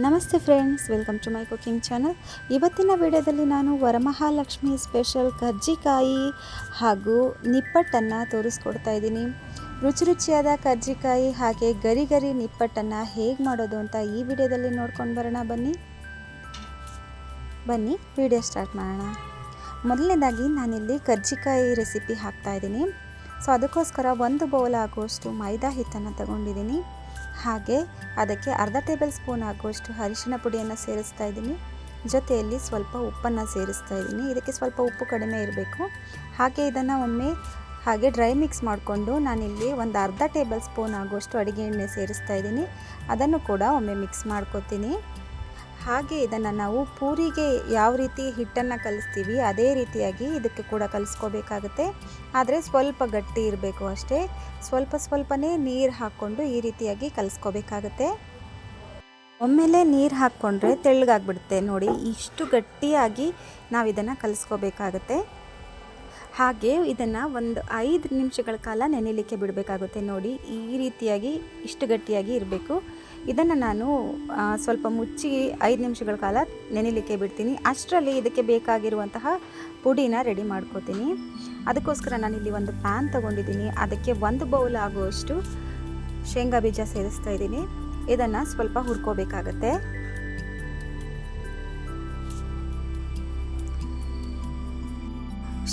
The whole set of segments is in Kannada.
ನಮಸ್ತೆ friends welcome to my cooking channel ಇವತ್ತಿನ ವಿಡಿಯೋದಲ್ಲಿ ನಾನು ವರಮಹಾಲಕ್ಷ್ಮಿ ಸ್ಪೆಷಲ್ ಕರ್ಜಿಕಾಯಿ ಹಾಗೂ ನಿಪ್ಪಟ್ಟನ್ನು ತೋರಿಸ್ಕೊಡ್ತಾ ಇದ್ದೀನಿ. ರುಚಿ ರುಚಿಯಾದ ಕರ್ಜಿಕಾಯಿ ಹಾಗೆ ಗರಿ ಗರಿ ನಿಪ್ಪಟ್ಟನ್ನು ಹೇಗೆ ಮಾಡೋದು ಅಂತ ಈ ವಿಡಿಯೋದಲ್ಲಿ ನೋಡ್ಕೊಂಡು ಬರೋಣ. ಬನ್ನಿ. ಬನ್ನಿ, ವಿಡಿಯೋ ಸ್ಟಾರ್ಟ್ ಮಾಡೋಣ. ಮೊದಲನೇದಾಗಿ ನಾನಿಲ್ಲಿ ಕರ್ಜಿಕಾಯಿ ರೆಸಿಪಿ ಹಾಕ್ತಾ ಇದ್ದೀನಿ. ಸೊ, ಅದಕ್ಕೋಸ್ಕರ ಒಂದು ಬೌಲ್ ಆಗುವಷ್ಟು ಮೈದಾ ಹಿಟ್ಟನ್ನು ತಗೊಂಡಿದ್ದೀನಿ. ಹಾಗೆ ಅದಕ್ಕೆ ಅರ್ಧ ಟೇಬಲ್ ಸ್ಪೂನ್ ಆಗುವಷ್ಟು ಅರಿಶಿನ ಪುಡಿಯನ್ನು ಸೇರಿಸ್ತಾ ಇದ್ದೀನಿ. ಜೊತೆಯಲ್ಲಿ ಸ್ವಲ್ಪ ಉಪ್ಪನ್ನು ಸೇರಿಸ್ತಾ ಇದ್ದೀನಿ. ಇದಕ್ಕೆ ಸ್ವಲ್ಪ ಉಪ್ಪು ಕಡಿಮೆ ಇರಬೇಕು. ಹಾಗೆ ಇದನ್ನು ಒಮ್ಮೆ ಹಾಗೆ ಡ್ರೈ ಮಿಕ್ಸ್ ಮಾಡಿಕೊಂಡು ನಾನಿಲ್ಲಿ ಒಂದು ಅರ್ಧ ಟೇಬಲ್ ಸ್ಪೂನ್ ಆಗುವಷ್ಟು ಅಡುಗೆ ಎಣ್ಣೆ ಸೇರಿಸ್ತಾ ಇದ್ದೀನಿ. ಅದನ್ನು ಕೂಡ ಒಮ್ಮೆ ಮಿಕ್ಸ್ ಮಾಡ್ಕೊತೀನಿ. ಹಾಗೆ ಇದನ್ನು ನಾವು ಪೂರಿಗೆ ಯಾವ ರೀತಿ ಹಿಟ್ಟನ್ನು ಕಲಿಸ್ತೀವಿ, ಅದೇ ರೀತಿಯಾಗಿ ಇದಕ್ಕೆ ಕೂಡ ಕಲಿಸ್ಕೋಬೇಕಾಗುತ್ತೆ. ಆದರೆ ಸ್ವಲ್ಪ ಗಟ್ಟಿ ಇರಬೇಕು ಅಷ್ಟೇ. ಸ್ವಲ್ಪ ಸ್ವಲ್ಪನೇ ನೀರು ಹಾಕ್ಕೊಂಡು ಈ ರೀತಿಯಾಗಿ ಕಲಿಸ್ಕೋಬೇಕಾಗತ್ತೆ. ಒಮ್ಮೆಲೆ ನೀರು ಹಾಕ್ಕೊಂಡ್ರೆ ತೆಳ್ಳಗಾಗ್ಬಿಡುತ್ತೆ. ನೋಡಿ, ಇಷ್ಟು ಗಟ್ಟಿಯಾಗಿ ನಾವು ಇದನ್ನು ಕಲಿಸ್ಕೋಬೇಕಾಗತ್ತೆ. ಹಾಗೆ ಇದನ್ನು ಒಂದು ಐದು ನಿಮಿಷಗಳ ಕಾಲ ನೆನೆಯಲಿಕ್ಕೆ ಬಿಡಬೇಕಾಗುತ್ತೆ. ನೋಡಿ, ಈ ರೀತಿಯಾಗಿ ಇಷ್ಟು ಗಟ್ಟಿಯಾಗಿ ಇರಬೇಕು. ಇದನ್ನು ನಾನು ಸ್ವಲ್ಪ ಮುಚ್ಚಿ ಐದು ನಿಮಿಷಗಳ ಕಾಲ ನೆನಿಲಿಕ್ಕೆ ಬಿಡ್ತೀನಿ. ಅಷ್ಟರಲ್ಲಿ ಇದಕ್ಕೆ ಬೇಕಾಗಿರುವಂತಹ ಪುಡಿನ ರೆಡಿ ಮಾಡ್ಕೋತೀನಿ. ಅದಕ್ಕೋಸ್ಕರ ನಾನು ಇಲ್ಲಿ ಒಂದು ಪ್ಯಾನ್ ತೊಗೊಂಡಿದ್ದೀನಿ. ಅದಕ್ಕೆ ಒಂದು ಬೌಲ್ ಆಗುವಷ್ಟು ಶೇಂಗಾ ಬೀಜ ಸೇರಿಸ್ತಾ ಇದ್ದೀನಿ. ಇದನ್ನು ಸ್ವಲ್ಪ ಹುರ್ಕೋಬೇಕಾಗತ್ತೆ.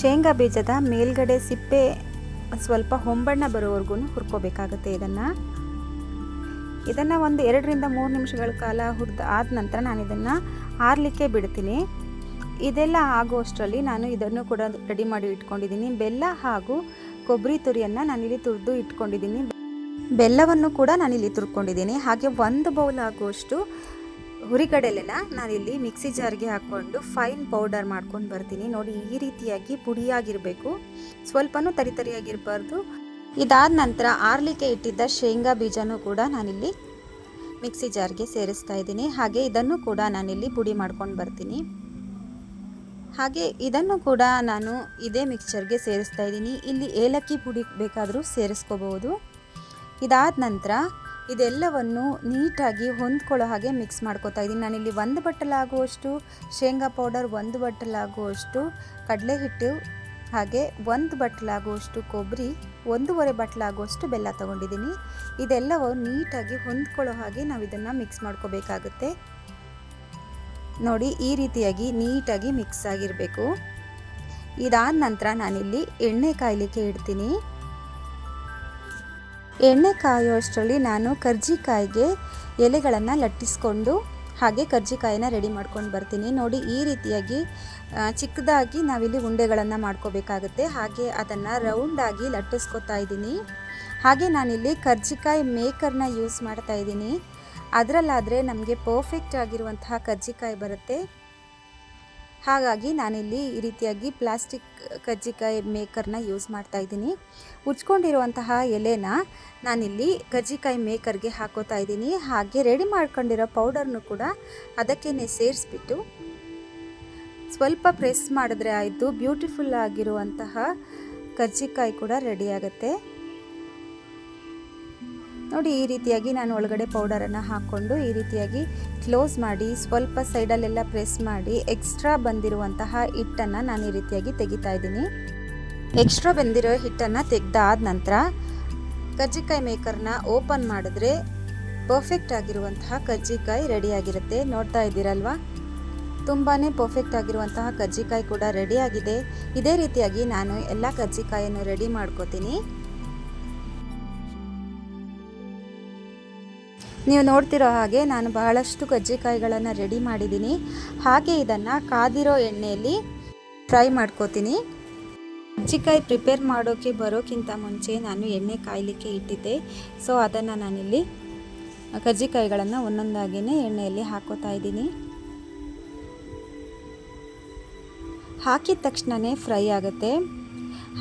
ಶೇಂಗಾ ಬೀಜದ ಮೇಲ್ಗಡೆ ಸಿಪ್ಪೆ ಸ್ವಲ್ಪ ಹೊಂಬಣ್ಣ ಬರೋವರೆಗೂ ಹುರ್ಕೋಬೇಕಾಗುತ್ತೆ ಇದನ್ನು. ಇದನ್ನು ಒಂದು ಎರಡರಿಂದ ಮೂರು ನಿಮಿಷಗಳ ಕಾಲ ಹುರಿದು ಆದ ನಂತರ ನಾನು ಇದನ್ನು ಆರಲಿಕ್ಕೆ ಬಿಡ್ತೀನಿ. ಇದೆಲ್ಲ ಆಗುವಷ್ಟರಲ್ಲಿ ನಾನು ಇದನ್ನು ಕೂಡ ರೆಡಿ ಮಾಡಿ ಇಟ್ಕೊಂಡಿದ್ದೀನಿ. ಬೆಲ್ಲ ಹಾಗೂ ಕೊಬ್ಬರಿ ತುರಿಯನ್ನು ನಾನಿಲ್ಲಿ ತುರಿದು ಇಟ್ಕೊಂಡಿದ್ದೀನಿ. ಬೆಲ್ಲವನ್ನು ಕೂಡ ನಾನಿಲ್ಲಿ ತುರ್ಕೊಂಡಿದ್ದೀನಿ. ಹಾಗೆ ಒಂದು ಬೌಲ್ ಆಗುವಷ್ಟು ಹುರಿಗಡಲೆನ ನಾನಿಲ್ಲಿ ಮಿಕ್ಸಿ ಜಾರ್ಗೆ ಹಾಕ್ಕೊಂಡು ಫೈನ್ ಪೌಡರ್ ಮಾಡ್ಕೊಂಡು ಬರ್ತೀನಿ. ನೋಡಿ ಈ ರೀತಿಯಾಗಿ ಪುಡಿಯಾಗಿರಬೇಕು. ಸ್ವಲ್ಪನೂ ತರಿ ತರಿಯಾಗಿರಬಾರ್ದು. ಇದಾದ ನಂತರ ಆರ್ಲಿಕ್ಕೆ ಇಟ್ಟಿದ್ದ ಶೇಂಗಾ ಬೀಜನೂ ಕೂಡ ನಾನಿಲ್ಲಿ ಮಿಕ್ಸಿ ಜಾರ್ಗೆ ಸೇರಿಸ್ತಾ ಇದ್ದೀನಿ. ಹಾಗೆ ಇದನ್ನು ಕೂಡ ನಾನಿಲ್ಲಿ ಪುಡಿ ಮಾಡ್ಕೊಂಡು ಬರ್ತೀನಿ. ಹಾಗೆ ಇದನ್ನು ಕೂಡ ನಾನು ಇದೇ ಮಿಕ್ಸ್ಚರ್ಗೆ ಸೇರಿಸ್ತಾ ಇದ್ದೀನಿ. ಇಲ್ಲಿ ಏಲಕ್ಕಿ ಪುಡಿ ಬೇಕಾದರೂ ಸೇರಿಸ್ಕೋಬಹುದು ಇದಾದ ನಂತರ ಇದೆಲ್ಲವನ್ನು ನೀಟಾಗಿ ಹೊಂದ್ಕೊಳ್ಳೋ ಹಾಗೆ ಮಿಕ್ಸ್ ಮಾಡ್ಕೋತಾ ಇದ್ದೀನಿ. ನಾನಿಲ್ಲಿ ಒಂದು ಬಟ್ಟಲಾಗುವಷ್ಟು ಶೇಂಗಾ ಪೌಡರ್, ಒಂದು ಬಟ್ಟಲಾಗುವಷ್ಟು ಕಡಲೆ ಹಿಟ್ಟು ಹಾಗೆ ಒಂದು ಬಟ್ಲಾಗುವಷ್ಟು ಕೊಬ್ಬರಿ, ಒಂದೂವರೆ ಬಟ್ಲಾಗುವಷ್ಟು ಬೆಲ್ಲ ತಗೊಂಡಿದ್ದೀನಿ. ಇದೆಲ್ಲವೂ ನೀಟಾಗಿ ಹೊಂದ್ಕೊಳ್ಳೋ ಹಾಗೆ ನಾವು ಇದನ್ನು ಮಿಕ್ಸ್ ಮಾಡ್ಕೋಬೇಕಾಗುತ್ತೆ. ನೋಡಿ, ಈ ರೀತಿಯಾಗಿ ನೀಟಾಗಿ ಮಿಕ್ಸ್ ಆಗಿರಬೇಕು. ಇದಾದ ನಂತರ ನಾನಿಲ್ಲಿ ಎಣ್ಣೆ ಕಾಯಲಿಕ್ಕೆ ಇಡ್ತೀನಿ. ಎಣ್ಣೆ ಕಾಯುವಷ್ಟರಲ್ಲಿ ನಾನು ಕರ್ಜಿಕಾಯಿಗೆ ಎಲೆಗಳನ್ನು ಲಟ್ಟಿಸ್ಕೊಂಡು ಹಾಗೆ ಕರ್ಜಿಕಾಯಿನ ರೆಡಿ ಮಾಡ್ಕೊಂಡು ಬರ್ತೀನಿ. ನೋಡಿ, ಈ ರೀತಿಯಾಗಿ ಚಿಕ್ಕದಾಗಿ ನಾವಿಲ್ಲಿ ಉಂಡೆಗಳನ್ನು ಮಾಡ್ಕೋಬೇಕಾಗುತ್ತೆ. ಹಾಗೆ ಅದನ್ನು ರೌಂಡಾಗಿ ಲಟ್ಟಿಸ್ಕೊತಾ ಇದ್ದೀನಿ. ಹಾಗೆ ನಾನಿಲ್ಲಿ ಕರ್ಜಿಕಾಯಿ ಮೇಕರ್ನ ಯೂಸ್ ಮಾಡ್ತಾ ಇದ್ದೀನಿ. ಅದರಲ್ಲಾದರೆ ನಮಗೆ ಪರ್ಫೆಕ್ಟ್ ಆಗಿರುವಂತಹ ಕರ್ಜಿಕಾಯಿ ಬರುತ್ತೆ. ಹಾಗಾಗಿ ನಾನಿಲ್ಲಿ ಈ ರೀತಿಯಾಗಿ ಪ್ಲಾಸ್ಟಿಕ್ ಕಜ್ಜಿಕಾಯಿ ಮೇಕರ್ನ ಯೂಸ್ ಮಾಡ್ತಾ ಇದ್ದೀನಿ. ಉಚ್ಕೊಂಡಿರುವಂತಹ ಎಲೆನ ನಾನಿಲ್ಲಿ ಕಜ್ಜಿಕಾಯಿ ಮೇಕರ್ಗೆ ಹಾಕೋತಾ ಇದ್ದೀನಿ. ಹಾಗೆ ರೆಡಿ ಮಾಡ್ಕೊಂಡಿರೋ ಪೌಡರ್ನು ಕೂಡ ಅದಕ್ಕೇ ಸೇರಿಸ್ಬಿಟ್ಟು ಸ್ವಲ್ಪ ಪ್ರೆಸ್ ಮಾಡಿದ್ರೆ ಆಯಿತು. ಬ್ಯೂಟಿಫುಲ್ ಆಗಿರುವಂತಹ ಕಜ್ಜಿಕಾಯಿ ಕೂಡ ರೆಡಿ ಆಗುತ್ತೆ. ನೋಡಿ, ಈ ರೀತಿಯಾಗಿ ನಾನು ಒಳಗಡೆ ಪೌಡರನ್ನು ಹಾಕ್ಕೊಂಡು ಈ ರೀತಿಯಾಗಿ ಕ್ಲೋಸ್ ಮಾಡಿ, ಸ್ವಲ್ಪ ಸೈಡಲ್ಲೆಲ್ಲ ಪ್ರೆಸ್ ಮಾಡಿ ಎಕ್ಸ್ಟ್ರಾ ಬಂದಿರುವಂತಹ ಹಿಟ್ಟನ್ನು ನಾನು ಈ ರೀತಿಯಾಗಿ ತೆಗಿತಾ ಇದ್ದೀನಿ. ಎಕ್ಸ್ಟ್ರಾ ಬಂದಿರೋ ಹಿಟ್ಟನ್ನು ತೆಗೆದಾದ ನಂತರ ಕಜ್ಜಿಕಾಯಿ ಮೇಕರ್ನ ಓಪನ್ ಮಾಡಿದ್ರೆ ಪರ್ಫೆಕ್ಟ್ ಆಗಿರುವಂತಹ ಕಜ್ಜಿಕಾಯಿ ರೆಡಿಯಾಗಿರುತ್ತೆ ನೋಡ್ತಾ ಇದ್ದೀರಲ್ವಾ? ತುಂಬಾ ಪರ್ಫೆಕ್ಟ್ ಆಗಿರುವಂತಹ ಕಜ್ಜಿಕಾಯಿ ಕೂಡ ರೆಡಿಯಾಗಿದೆ ಇದೇ ರೀತಿಯಾಗಿ ನಾನು ಎಲ್ಲ ಕಜ್ಜಿಕಾಯನ್ನು ರೆಡಿ ಮಾಡ್ಕೋತೀನಿ. ನೀವು ನೋಡ್ತಿರೋ ಹಾಗೆ ನಾನು ಬಹಳಷ್ಟು ಕಜ್ಜಿಕಾಯಿಗಳನ್ನು ರೆಡಿ ಮಾಡಿದ್ದೀನಿ. ಹಾಗೆ ಇದನ್ನು ಕಾದಿರೋ ಎಣ್ಣೆಯಲ್ಲಿ ಫ್ರೈ ಮಾಡ್ಕೋತೀನಿ. ಕಜ್ಜಿಕಾಯಿ ಪ್ರಿಪೇರ್ ಮಾಡೋಕ್ಕೆ ಬರೋಕ್ಕಿಂತ ಮುಂಚೆ ನಾನು ಎಣ್ಣೆ ಕಾಯಲಿಕ್ಕೆ ಇಟ್ಟಿದ್ದೆ. ಸೊ ಅದನ್ನು ನಾನಿಲ್ಲಿ ಕಜ್ಜಿಕಾಯಿಗಳನ್ನು ಒಂದೊಂದಾಗಿಯೇ ಎಣ್ಣೆಯಲ್ಲಿ ಹಾಕೋತಾ ಇದ್ದೀನಿ. ಹಾಕಿದ ತಕ್ಷಣವೇ ಫ್ರೈ ಆಗುತ್ತೆ.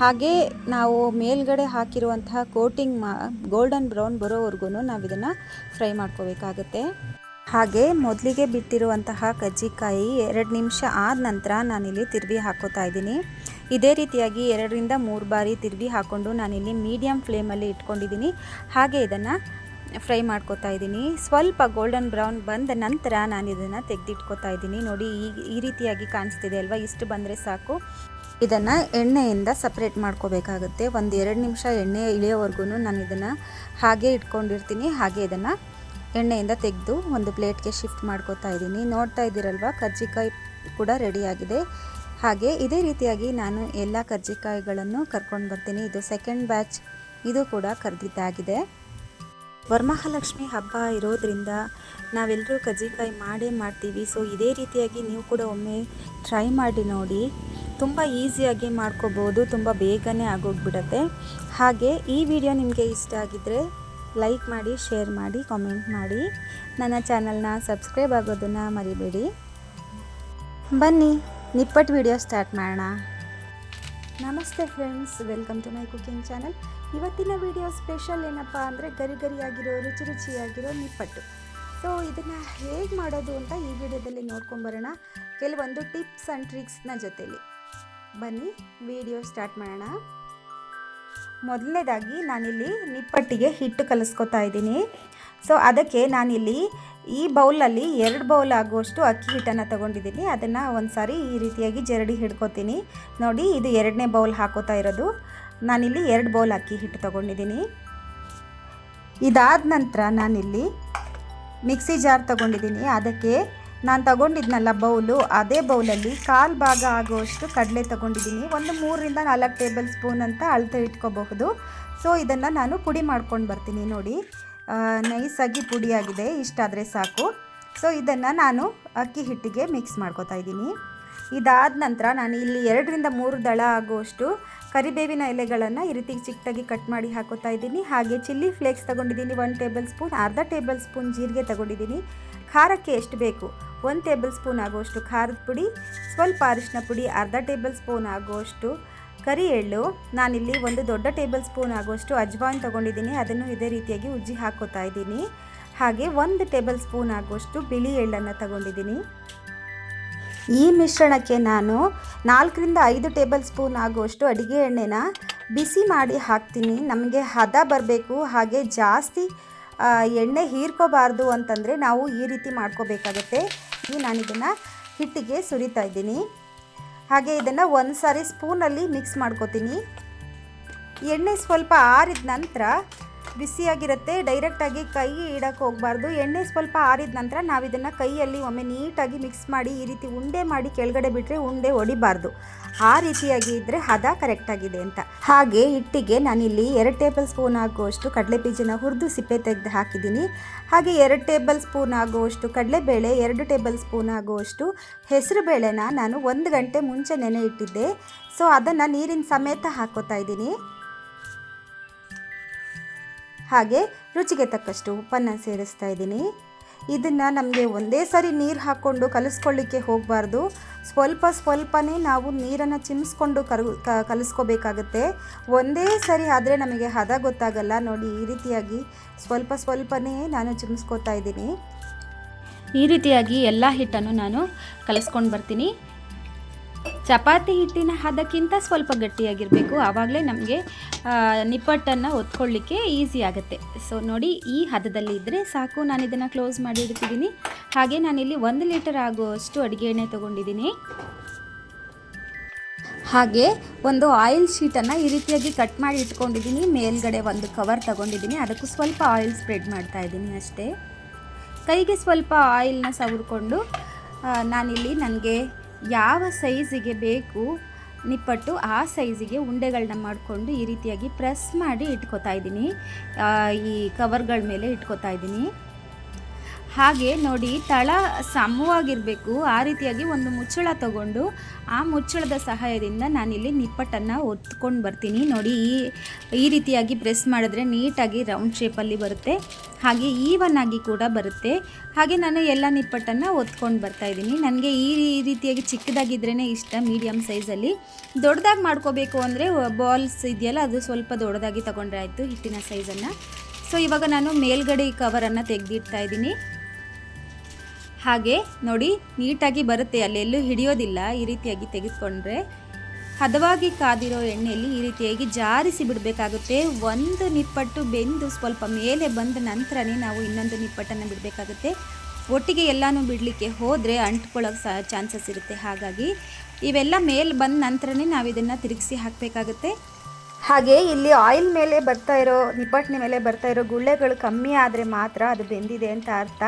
ಹಾಗೆ ನಾವು ಮೇಲ್ಗಡೆ ಹಾಕಿರುವಂತಹ ಕೋಟಿಂಗ್ ಮಾ, ಗೋಲ್ಡನ್ ಬ್ರೌನ್ ಬರೋವರೆಗೂ ನಾವು ಇದನ್ನು ಫ್ರೈ ಮಾಡ್ಕೋಬೇಕಾಗುತ್ತೆ. ಹಾಗೆ ಮೊದಲಿಗೆ ಬಿಟ್ಟಿರುವಂತಹ ಕಜ್ಜಿಕಾಯಿ ಎರಡು ನಿಮಿಷ ಆದ ನಂತರ ನಾನಿಲ್ಲಿ ತಿರುವಿ ಹಾಕೋತಾ ಇದ್ದೀನಿ. ಇದೇ ರೀತಿಯಾಗಿ ಎರಡರಿಂದ ಮೂರು ಬಾರಿ ತಿರುವಿ ಹಾಕ್ಕೊಂಡು ನಾನಿಲ್ಲಿ ಮೀಡಿಯಮ್ ಫ್ಲೇಮಲ್ಲಿ ಇಟ್ಕೊಂಡಿದ್ದೀನಿ. ಹಾಗೆ ಇದನ್ನು ಫ್ರೈ ಮಾಡ್ಕೋತಾ ಇದ್ದೀನಿ. ಸ್ವಲ್ಪ ಗೋಲ್ಡನ್ ಬ್ರೌನ್ ಬಂದ ನಂತರ ನಾನು ಇದನ್ನು ತೆಗೆದಿಟ್ಕೋತಾ ಇದ್ದೀನಿ. ನೋಡಿ, ಈ ಈ ರೀತಿಯಾಗಿ ಕಾಣಿಸ್ತಿದೆ ಅಲ್ವಾ? ಇಷ್ಟು ಬಂದರೆ ಸಾಕು. ಇದನ್ನು ಎಣ್ಣೆಯಿಂದ ಸಪ್ರೇಟ್ ಮಾಡ್ಕೋಬೇಕಾಗುತ್ತೆ. ಒಂದು ಎರಡು ನಿಮಿಷ ಎಣ್ಣೆ ಇಳಿಯೋವರೆಗೂ ನಾನು ಇದನ್ನು ಹಾಗೆ ಇಟ್ಕೊಂಡಿರ್ತೀನಿ. ಹಾಗೆ ಇದನ್ನು ಎಣ್ಣೆಯಿಂದ ತೆಗೆದು ಒಂದು ಪ್ಲೇಟ್ಗೆ ಶಿಫ್ಟ್ ಮಾಡ್ಕೋತಾ ಇದ್ದೀನಿ. ನೋಡ್ತಾ ಇದ್ದೀರಲ್ವ? ಕರ್ಜಿಕಾಯಿ ಕೂಡ ರೆಡಿಯಾಗಿದೆ. ಹಾಗೆ ಇದೇ ರೀತಿಯಾಗಿ ನಾನು ಎಲ್ಲ ಕರ್ಜಿಕಾಯಿಗಳನ್ನು ಕರ್ಕೊಂಡು ಬರ್ತೀನಿ. ಇದು ಸೆಕೆಂಡ್ ಬ್ಯಾಚ್ ಇದು ಕೂಡ ಕರೆದಿದ್ದಾಗಿದೆ. ವರಮಹಾಲಕ್ಷ್ಮಿ ಹಬ್ಬ ಇರೋದ್ರಿಂದ ನಾವೆಲ್ಲರೂ ಕಜ್ಜಿಕಾಯಿ ಮಾಡೇ ಮಾಡ್ತೀವಿ. ಸೊ ಇದೇ ರೀತಿಯಾಗಿ ನೀವು ಕೂಡ ಒಮ್ಮೆ ಟ್ರೈ ಮಾಡಿ ನೋಡಿ. ತುಂಬ ಈಸಿಯಾಗಿ ಮಾಡ್ಕೋಬೋದು. ತುಂಬ ಬೇಗನೆ ಆಗೋಗ್ಬಿಡತ್ತೆ. ಹಾಗೆ ಈ ವಿಡಿಯೋ ನಿಮಗೆ ಇಷ್ಟ ಆಗಿದ್ದರೆ ಲೈಕ್ ಮಾಡಿ ಶೇರ್ ಮಾಡಿ ಕಾಮೆಂಟ್ ಮಾಡಿ. ನನ್ನ ಚಾನಲ್ನ ಸಬ್ಸ್ಕ್ರೈಬ್ ಆಗೋದನ್ನು ಮರಿಬೇಡಿ. ಬನ್ನಿ ನಿಪ್ಪಟ್ಟು ವಿಡಿಯೋ ಸ್ಟಾರ್ಟ್ ಮಾಡೋಣ. ನಮಸ್ತೆ friends welcome to my cooking channel ಇವತ್ತಿನ ವಿಡಿಯೋ ಸ್ಪೆಷಲ್ ಏನಪ್ಪ ಅಂದರೆ ಗರಿ ಗರಿಯಾಗಿರೋ ರುಚಿ ರುಚಿಯಾಗಿರೋ ನಿಪ್ಪಟ್ಟು. ಸೊ ಇದನ್ನು ಹೇಗೆ ಮಾಡೋದು ಅಂತ ಈ ವಿಡಿಯೋದಲ್ಲಿ ನೋಡ್ಕೊಂಬರೋಣ ಕೆಲವೊಂದು ಟಿಪ್ಸ್ ಆ್ಯಂಡ್ ಟ್ರಿಕ್ಸ್ನ ಜೊತೆಯಲ್ಲಿ ಬನ್ನಿ, ವಿಡಿಯೋ ಸ್ಟಾರ್ಟ್ ಮಾಡೋಣ. ಮೊದಲನೇದಾಗಿ ನಾನಿಲ್ಲಿ ನಿಪ್ಪಟ್ಟಿಗೆ ಹಿಟ್ಟು ಕಲಿಸ್ಕೊತಾ ಇದ್ದೀನಿ. ಸೊ ಅದಕ್ಕೆ ನಾನಿಲ್ಲಿ ಈ ಬೌಲಲ್ಲಿ ಎರಡು ಬೌಲ್ ಆಗುವಷ್ಟು ಅಕ್ಕಿ ಹಿಟ್ಟನ್ನು ತಗೊಂಡಿದ್ದೀನಿ. ಅದನ್ನು ಒಂದು ಸಾರಿ ಈ ರೀತಿಯಾಗಿ ಜರಡಿ ಹಿಡ್ಕೊತೀನಿ. ನೋಡಿ, ಇದು ಎರಡನೇ ಬೌಲ್ ಹಾಕೋತಾ ಇರೋದು. ನಾನಿಲ್ಲಿ ಎರಡು ಬೌಲ್ ಅಕ್ಕಿ ಹಿಟ್ಟು ತೊಗೊಂಡಿದ್ದೀನಿ. ಇದಾದ ನಂತರ ನಾನಿಲ್ಲಿ ಮಿಕ್ಸಿ ಜಾರ್ ತಗೊಂಡಿದ್ದೀನಿ. ಅದಕ್ಕೆ ನಾನು ತಗೊಂಡಿದ್ನಲ್ಲ ಬೌಲು, ಅದೇ ಬೌಲಲ್ಲಿ ಕಾಲು ಭಾಗ ಆಗುವಷ್ಟು ಕಡಲೆ ತಗೊಂಡಿದ್ದೀನಿ. ಒಂದು ಮೂರರಿಂದ ನಾಲ್ಕು ಟೇಬಲ್ ಸ್ಪೂನ್ ಅಂತ ಅಳತೆ ಇಟ್ಕೋಬಹುದು. ಸೊ, ಇದನ್ನು ನಾನು ಪುಡಿ ಮಾಡ್ಕೊಂಡು ಬರ್ತೀನಿ ನೋಡಿ. ನೈಸಾಗಿ ಪುಡಿಯಾಗಿದೆ, ಇಷ್ಟಾದರೆ ಸಾಕು. ಸೊ, ಇದನ್ನು ನಾನು ಅಕ್ಕಿ ಹಿಟ್ಟಿಗೆ ಮಿಕ್ಸ್ ಮಾಡ್ಕೊತಾ ಇದ್ದೀನಿ. ಇದಾದ ನಂತರ ನಾನು ಇಲ್ಲಿ ಎರಡರಿಂದ ಮೂರು ದಳ ಆಗುವಷ್ಟು ಕರಿಬೇವಿನ ಎಲೆಗಳನ್ನು ಈ ರೀತಿ ಚಿಕ್ಕದಾಗಿ ಕಟ್ ಮಾಡಿ ಹಾಕೋತಾ ಇದ್ದೀನಿ. ಹಾಗೆ ಚಿಲ್ಲಿ ಫ್ಲೇಕ್ಸ್ ತಗೊಂಡಿದ್ದೀನಿ ಒನ್ ಟೇಬಲ್ ಸ್ಪೂನ್ ಅರ್ಧ ಟೇಬಲ್ ಸ್ಪೂನ್ ಜೀರಿಗೆ ತಗೊಂಡಿದ್ದೀನಿ. ಖಾರಕ್ಕೆ ಎಷ್ಟು ಬೇಕು? ಒಂದು ಟೇಬಲ್ ಸ್ಪೂನ್ ಆಗುವಷ್ಟು ಖಾರದ ಪುಡಿ, ಸ್ವಲ್ಪ ಅರಿಶಿನ ಪುಡಿ, ಅರ್ಧ ಟೇಬಲ್ ಸ್ಪೂನ್ ಆಗುವಷ್ಟು ಕರಿ ಎಳ್ಳು. ನಾನಿಲ್ಲಿ ಒಂದು ದೊಡ್ಡ ಟೇಬಲ್ ಸ್ಪೂನ್ ಆಗುವಷ್ಟು ಅಜ್ವಾಯಿನ್ ತೊಗೊಂಡಿದ್ದೀನಿ. ಅದನ್ನು ಇದೇ ರೀತಿಯಾಗಿ ಉಜ್ಜಿ ಹಾಕೋತಾ ಇದ್ದೀನಿ. ಹಾಗೆ ಒಂದು ಟೇಬಲ್ ಸ್ಪೂನ್ ಆಗುವಷ್ಟು ಬಿಳಿ ಎಳ್ಳನ್ನು ತಗೊಂಡಿದ್ದೀನಿ. ಈ ಮಿಶ್ರಣಕ್ಕೆ ನಾನು ನಾಲ್ಕರಿಂದ ಐದು ಟೇಬಲ್ ಸ್ಪೂನ್ ಆಗುವಷ್ಟು ಅಡುಗೆ ಎಣ್ಣೆನ ಬಿಸಿ ಮಾಡಿ ಹಾಕ್ತೀನಿ. ನಮಗೆ ಹದ ಬರಬೇಕು, ಹಾಗೆ ಜಾಸ್ತಿ ಎಣ್ಣೆ ಹೀರ್ಕೋಬಾರ್ದು ಅಂತಂದರೆ ನಾವು ಈ ರೀತಿ ಮಾಡ್ಕೋಬೇಕಾಗುತ್ತೆ. ಈ ನಾನು ಇದನ್ನು ಹಿಟ್ಟಿಗೆ ಸುರಿತಾ ಇದ್ದೀನಿ. ಹಾಗೆ ಇದನ್ನು ಒಂದು ಸಾರಿ ಸ್ಪೂನಲ್ಲಿ ಮಿಕ್ಸ್ ಮಾಡ್ಕೋತೀನಿ. ಎಣ್ಣೆ ಸ್ವಲ್ಪ ಆರಿದ ನಂತರ ಬಿಸಿಯಾಗಿರುತ್ತೆ ಡೈರೆಕ್ಟಾಗಿ ಕೈ ಇಡೋಕ್ಕೆ ಹೋಗಬಾರ್ದು. ಎಣ್ಣೆ ಸ್ವಲ್ಪ ಆರಿದ ನಂತರ ನಾವು ಇದನ್ನು ಕೈಯಲ್ಲಿ ಒಮ್ಮೆ ನೀಟಾಗಿ ಮಿಕ್ಸ್ ಮಾಡಿ, ಈ ರೀತಿ ಉಂಡೆ ಮಾಡಿ ಕೆಳಗಡೆ ಬಿಟ್ಟರೆ ಉಂಡೆ ಹೊಡಿಬಾರ್ದು. ಆ ರೀತಿಯಾಗಿ ಇದ್ದರೆ ಹದ ಕರೆಕ್ಟಾಗಿದೆ ಅಂತ. ಹಾಗೆ ಹಿಟ್ಟಿಗೆ ನಾನಿಲ್ಲಿ ಎರಡು ಟೇಬಲ್ ಸ್ಪೂನ್ ಆಗುವಷ್ಟು ಕಡಲೆ ಬೀಜನ ಹುರಿದು ಸಿಪ್ಪೆ ತೆಗೆದು ಹಾಕಿದ್ದೀನಿ. ಹಾಗೆ ಎರಡು ಟೇಬಲ್ ಸ್ಪೂನ್ ಆಗುವಷ್ಟು ಕಡಲೆಬೇಳೆ, ಎರಡು ಟೇಬಲ್ ಸ್ಪೂನ್ ಆಗುವಷ್ಟು ಹೆಸರು ಬೇಳೆನ ನಾನು ಒಂದು ಗಂಟೆ ಮುಂಚೆ ನೆನೆ ಇಟ್ಟಿದ್ದೆ. ಸೊ ಅದನ್ನು ನೀರಿನ ಸಮೇತ ಹಾಕೋತಾ ಇದ್ದೀನಿ. ಹಾಗೆ ರುಚಿಗೆ ತಕ್ಕಷ್ಟು ಉಪ್ಪನ್ನು ಸೇರಿಸ್ತಾ ಇದ್ದೀನಿ. ಇದನ್ನು ನಮಗೆ ಒಂದೇ ಸಾರಿ ನೀರು ಹಾಕ್ಕೊಂಡು ಕಲಿಸ್ಕೊಳ್ಳಿಕ್ಕೆ ಹೋಗಬಾರ್ದು. ಸ್ವಲ್ಪ ಸ್ವಲ್ಪನೇ ನಾವು ನೀರನ್ನು ಚಿಮ್ಸ್ಕೊಂಡು ಕರು ಕಲಿಸ್ಕೋಬೇಕಾಗುತ್ತೆ. ಒಂದೇ ಸರಿ ಆದರೆ ನಮಗೆ ಹದ ಗೊತ್ತಾಗಲ್ಲ. ನೋಡಿ, ಈ ರೀತಿಯಾಗಿ ಸ್ವಲ್ಪ ಸ್ವಲ್ಪನೇ ನಾನು ಚಿಮ್ಸ್ಕೋತಾ ಇದ್ದೀನಿ. ಈ ರೀತಿಯಾಗಿ ಎಲ್ಲ ಹಿಟ್ಟನ್ನು ನಾನು ಕಲಿಸ್ಕೊಂಡು ಬರ್ತೀನಿ. ಚಪಾತಿ ಹಿಟ್ಟಿನ ಹದಕ್ಕಿಂತ ಸ್ವಲ್ಪ ಗಟ್ಟಿಯಾಗಿರಬೇಕು. ಆವಾಗಲೇ ನಮಗೆ ನಿಪ್ಪಟ್ಟನ್ನು ಒತ್ಕೊಳ್ಳಿಕ್ಕೆ ಈಸಿ ಆಗುತ್ತೆ. ಸೊ ನೋಡಿ, ಈ ಹದದಲ್ಲಿ ಇದ್ದರೆ ಸಾಕು. ನಾನು ಇದನ್ನು ಕ್ಲೋಸ್ ಮಾಡಿ ಇಡ್ತಿದ್ದೀನಿ ಹಾಗೆ ನಾನಿಲ್ಲಿ ಒಂದು ಲೀಟರ್ ಆಗುವಷ್ಟು ಅಡುಗೆ ಎಣ್ಣೆ ತೊಗೊಂಡಿದ್ದೀನಿ ಹಾಗೆ ಒಂದು ಆಯಿಲ್ ಶೀಟನ್ನು ಈ ರೀತಿಯಾಗಿ ಕಟ್ ಮಾಡಿ ಇಟ್ಕೊಂಡಿದ್ದೀನಿ ಮೇಲ್ಗಡೆ ಒಂದು ಕವರ್ ತಗೊಂಡಿದ್ದೀನಿ ಅದಕ್ಕೂ ಸ್ವಲ್ಪ ಆಯಿಲ್ ಸ್ಪ್ರೆಡ್ ಮಾಡ್ತಾ ಇದ್ದೀನಿ ಅಷ್ಟೇ. ಕೈಗೆ ಸ್ವಲ್ಪ ಆಯಿಲ್ನ ಸವರ್ಕೊಂಡು ನಾನಿಲ್ಲಿ ನನಗೆ ಯಾವ ಸೈಜಿಗೆ ಬೇಕು ನಿಪ್ಪಟ್ಟು ಆ ಸೈಜಿಗೆ ಉಂಡೆಗಳನ್ನ ಮಾಡಿಕೊಂಡು ಈ ರೀತಿಯಾಗಿ ಪ್ರೆಸ್ ಮಾಡಿ ಇಟ್ಕೋತಾ ಇದ್ದೀನಿ. ಈ ಕವರ್ಗಳ ಮೇಲೆ ಇಟ್ಕೋತಾ ಇದ್ದೀನಿ. ಹಾಗೆ ನೋಡಿ, ತಳ ಸಮವಾಗಿರಬೇಕು. ಆ ರೀತಿಯಾಗಿ ಒಂದು ಮುಚ್ಚಳ ತಗೊಂಡು ಆ ಮುಚ್ಚಳದ ಸಹಾಯದಿಂದ ನಾನಿಲ್ಲಿ ನಿಪ್ಪಟ್ಟನ್ನು ಒತ್ಕೊಂಡು ಬರ್ತೀನಿ. ನೋಡಿ, ಈ ಈ ರೀತಿಯಾಗಿ ಪ್ರೆಸ್ ಮಾಡಿದ್ರೆ ನೀಟಾಗಿ ರೌಂಡ್ ಶೇಪಲ್ಲಿ ಬರುತ್ತೆ. ಹಾಗೆ ಈವನ್ ಆಗಿ ಕೂಡ ಬರುತ್ತೆ. ಹಾಗೆ ನಾನು ಎಲ್ಲ ನಿಪ್ಪಟ್ಟನ್ನು ಒತ್ಕೊಂಡು ಬರ್ತಾ ಇದ್ದೀನಿ. ನನಗೆ ಈ ರೀತಿಯಾಗಿ ಚಿಕ್ಕದಾಗಿದ್ರೇ ಇಷ್ಟ ಮೀಡಿಯಮ್ ಸೈಜಲ್ಲಿ. ದೊಡ್ಡದಾಗಿ ಮಾಡ್ಕೋಬೇಕು ಅಂದರೆ ಬಾಲ್ಸ್ ಇದೆಯಲ್ಲ, ಅದು ಸ್ವಲ್ಪ ದೊಡ್ಡದಾಗಿ ತೊಗೊಂಡ್ರೆ ಆಯಿತು, ಹಿಟ್ಟಿನ ಸೈಜನ್ನು. ಸೊ, ಇವಾಗ ನಾನು ಮೇಲ್ಗಡೆ ಕವರನ್ನು ತೆಗೆದಿಡ್ತಾ ಇದ್ದೀನಿ. ಹಾಗೆ ನೋಡಿ, ನೀಟಾಗಿ ಬರುತ್ತೆ. ಅಲ್ಲೆಲ್ಲೂ ಹಿಡಿಯೋದಿಲ್ಲ ಈ ರೀತಿಯಾಗಿ ತೆಗೆದುಕೊಂಡ್ರೆ ಹದವಾಗಿ ಕಾದಿರೋ ಎಣ್ಣೆಯಲ್ಲಿ ಈ ರೀತಿಯಾಗಿ ಜಾರಿಸಿ ಬಿಡಬೇಕಾಗುತ್ತೆ. ಒಂದು ನಿಪ್ಪಟ್ಟು ಬೆಂದು ಸ್ವಲ್ಪ ಮೇಲೆ ಬಂದ ನಂತರನೇ ನಾವು ಇನ್ನೊಂದು ನಿಪ್ಪಟ್ಟನ್ನು ಬಿಡಬೇಕಾಗುತ್ತೆ. ಒಟ್ಟಿಗೆ ಎಲ್ಲನೂ ಬಿಡಲಿಕ್ಕೆ ಹೋದರೆ ಅಂಟ್ಕೊಳ್ಳೋಕೆ ಸಹ ಚಾನ್ಸಸ್ ಇರುತ್ತೆ. ಹಾಗಾಗಿ ಇವೆಲ್ಲ ಮೇಲೆ ಬಂದ ನಂತರನೇ ನಾವು ಇದನ್ನು ತಿರುಗಿಸಿ ಹಾಕಬೇಕಾಗುತ್ತೆ. ಹಾಗೆ ಇಲ್ಲಿ ಆಯಿಲ್ ಮೇಲೆ ಬರ್ತಾ ಇರೋ, ನಿಪ್ಪಟ್ಟಿನ ಮೇಲೆ ಬರ್ತಾ ಇರೋ ಗುಳ್ಳೆಗಳು ಕಮ್ಮಿ ಆದರೆ ಮಾತ್ರ ಅದು ಬೆಂದಿದೆ ಅಂತ ಅರ್ಥ.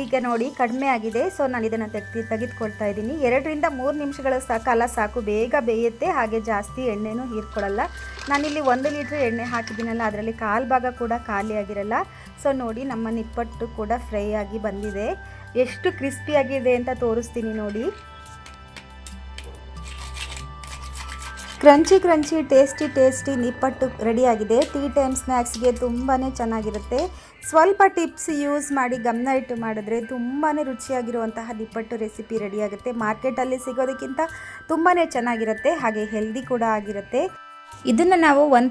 ಈಗ ನೋಡಿ, ಕಡಿಮೆ ಆಗಿದೆ. ಸೊ ನಾನು ಇದನ್ನು ತೆಗ್ದು, ತೆಗೆದುಕೊಳ್ತಾ ಇದ್ದೀನಿ. ಎರಡರಿಂದ ಮೂರು ನಿಮಿಷಗಳ ಕಾಲ ಸಾಕು. ಬೇಗ ಬೇಯುತ್ತೆ, ಹಾಗೆ ಜಾಸ್ತಿ ಎಣ್ಣೆನೂ ಹೀರ್ಕೊಳ್ಳಲ್ಲ. ನಾನಿಲ್ಲಿ ಒಂದು ಲೀಟ್ರ್ ಎಣ್ಣೆ ಹಾಕಿದ್ದೀನಲ್ಲ, ಅದರಲ್ಲಿ ಕಾಲು ಭಾಗ ಕೂಡ ಖಾಲಿಯಾಗಿರಲ್ಲ ಸೊ ನೋಡಿ, ನಮ್ಮ ನಿಪ್ಪಟ್ಟು ಕೂಡ ಫ್ರೈ ಆಗಿ ಬಂದಿದೆ. ಎಷ್ಟು ಕ್ರಿಸ್ಪಿಯಾಗಿದೆ ಅಂತ ತೋರಿಸ್ತೀನಿ ನೋಡಿ. ಕ್ರಂಚಿ ಕ್ರಂಚಿ, ಟೇಸ್ಟಿ ಟೇಸ್ಟಿ ನಿಪ್ಪಟ್ಟು ರೆಡಿಯಾಗಿದೆ ಟೀ ಟೈಮ್ ಸ್ನ್ಯಾಕ್ಸ್ಗೆ ತುಂಬಾ ಚೆನ್ನಾಗಿರುತ್ತೆ. ಸ್ವಲ್ಪ ಟಿಪ್ಸ್ ಯೂಸ್ ಮಾಡಿ ಗಮನ ಇಟ್ಟು ಮಾಡಿದ್ರೆ ತುಂಬಾ ರುಚಿಯಾಗಿರುವಂತಹ ನಿಪ್ಪಟ್ಟು ರೆಸಿಪಿ ರೆಡಿಯಾಗುತ್ತೆ ಮಾರ್ಕೆಟಲ್ಲಿ ಸಿಗೋದಕ್ಕಿಂತ ತುಂಬಾ ಚೆನ್ನಾಗಿರುತ್ತೆ, ಹಾಗೆ ಹೆಲ್ದಿ ಕೂಡ ಆಗಿರುತ್ತೆ. ಇದನ್ನು ನಾವು ಒಂದು